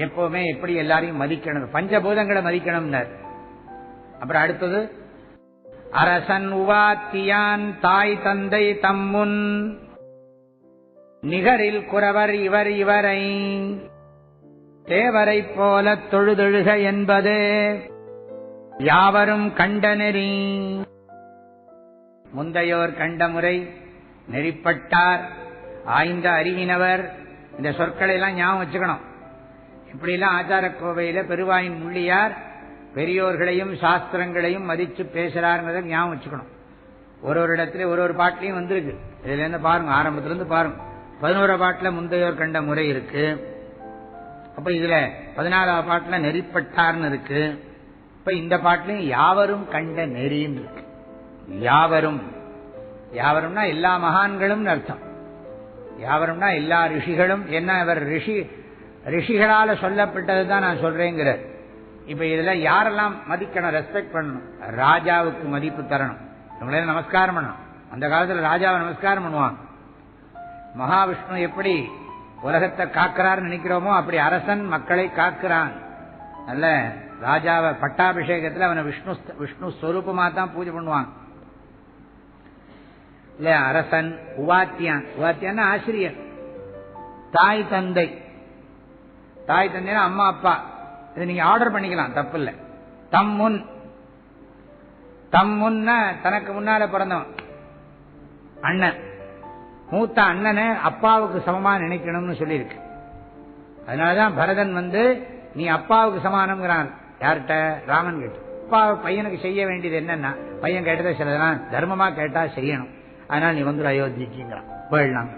எப்பவுமே எப்படி எல்லாரையும் மதிக்கணும்? பஞ்சபூதங்களை மதிக்கணும்னார். அப்புறம் அடுத்தது அரசன் உவாத்தியான் தாய் தந்தை தம்முன் நிகரில் குறவர் இவர் இவரை தேவரைப் போல தொழுதொழுக என்பது யாவரும் கண்ட நெறி. முந்தையோர் கண்ட முறை நெறிப்பட்டார். ஆய்ந்த அறிவினவர். இந்த சொற்களை எல்லாம் ஞாபகம் வச்சுக்கணும். இப்படிலாம் ஆச்சார கோவையில பெருவாயின் முள்ளியார் பெரியோர்களையும் சாஸ்திரங்களையும் மதிச்சு பேசுறாருங்கிறத ஞாபகம் வச்சுக்கணும். ஒரு ஒரு இடத்துல ஒரு ஒரு பாட்டிலையும் வந்திருக்கு. இதுல இருந்து பாருங்க ஆரம்பத்துல இருந்து பாருங்க. பதினோரா பாட்டுல முந்தையோர் கண்ட முறை இருக்கு. அப்ப இதுல பதினாலாவது பாட்டுல நெறிப்பட்டார்னு இருக்கு. இப்ப இந்த பாட்டிலையும் யாவரும் கண்ட நெறின்னு இருக்கு. யாவரும். யாவரும்னா எல்லா மகான்களும் அர்த்தம். யாவரும்னா எல்லா ரிஷிகளும். என்ன அவர் ரிஷி? ரிஷிகளால சொல்லப்பட்டது தான் நான் சொல்றேங்கிறார். இப்ப இதுல யாரெல்லாம் மதிக்கணும் ரெஸ்பெக்ட் பண்ணணும்? ராஜாவுக்கு மதிப்பு தரணும். இவங்களே நமஸ்காரம் பண்ணணும். அந்த காலத்துல ராஜாவை நமஸ்காரம் பண்ணுவாங்க. மகாவிஷ்ணு எப்படி உலகத்தை காக்கிறார்னு நினைக்கிறோமோ அப்படி அரசன் மக்களை காக்கிறான். அல்ல ராஜாவை பட்டாபிஷேகத்துல அவனை விஷ்ணு விஷ்ணு ஸ்வரூபமா தான் பூஜை பண்ணுவாங்க. இல்ல அரசன் உவாத்தியான் உவாத்தியான் ஆசிரியர். தாய் தந்தை. தாய் தந்தைனா அம்மா அப்பா. இதை நீங்க ஆர்டர் பண்ணிக்கலாம் தப்பு இல்லை தம் முன். தம் முன்ன தனக்கு முன்னால பிறந்தவன். அண்ணன். மூத்த அண்ணனை அப்பாவுக்கு சமமா நினைக்கணும்னு சொல்லியிருக்கு. அதனாலதான் பரதன் வந்து நீ அப்பாவுக்கு சமானம்ங்கிறான். யார்கிட்ட? ராமன் கிட்ட அப்பா பையனுக்கு செய்ய வேண்டியது என்னன்னா பையன் கேட்டதை சிலதெல்லாம் தர்மமா கேட்டா செய்யணும். அதனால நீ வந்து அயோத்திக்குங்கிறான். போயிடலாம்.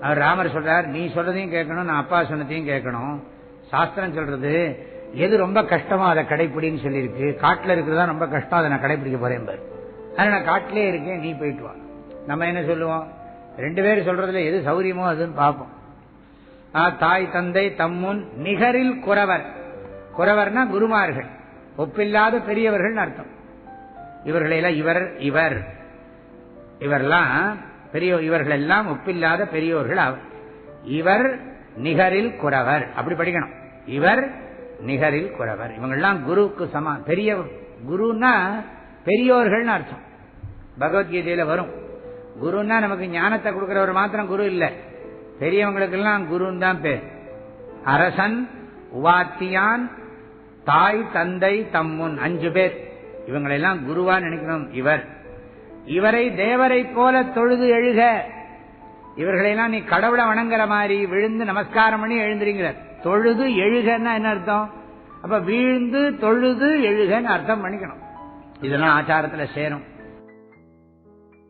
அவர் ராமர் சொல்றார் நீ சொல்றதையும் கேட்கணும் நான் அப்பா சொன்னதையும் கேட்கணும். சாஸ்திரம் சொல்றது எது ரொம்ப கஷ்டமோ அதை கடைப்பிடின்னு சொல்லியிருக்கு காட்டில் இருக்கிறதா ரொம்ப கஷ்டம் அதை நான் கடைப்பிடிக்க போறேன் பாரு. அதனால நான் காட்டிலே இருக்கேன் நீ போயிட்டு வா. நம்ம என்ன சொல்லுவோம்? ரெண்டு பேரும் சொல்றதுல எது சௌரியமோ அதுன்னு பார்ப்போம். ஆ, தாய் தந்தை தம்முன் நிகரில் குறவர். குறவர்னா குருமார்கள். ஒப்பில்லாத பெரியவர்கள் அர்த்தம். இவர்களெல்லாம் இவர் இவர். இவரெல்லாம் பெரிய இவர்கள் எல்லாம் ஒப்பில்லாத பெரியோர்கள் இவர் நிகரில் குறவர். அப்படி படிக்கணும். இவர் நிகரில் குறவர். இவங்கெல்லாம் குருவுக்கு சமா பெரிய குருன்னா பெரியோர்கள்னு அர்த்தம். பகவத்கீதையில வரும். குருன்னா நமக்கு ஞானத்தை கொடுக்கிறவர் மாத்திரம் குரு இல்லை. பெரியவங்களுக்கெல்லாம் குருன்னு தான் பேர். அரசன் உவாத்தியான் தாய் தந்தை தம்முன் அஞ்சு பேர். இவங்களெல்லாம் குருவா நினைக்கணும் இவர். இவரை தேவரை போல தொழுது எழுக. இவர்களெல்லாம் நீ கடவுளை வணங்குற மாதிரி விழுந்து நமஸ்காரம் பண்ணி எழுந்துறீங்கிற தொழுது எழுகன்னா என்ன அர்த்தம்? அப்ப வீழ்ந்து தொழுது எழுகன்னு அர்த்தம் பண்ணிக்கணும். இதெல்லாம் ஆச்சாரத்துல சேரும்.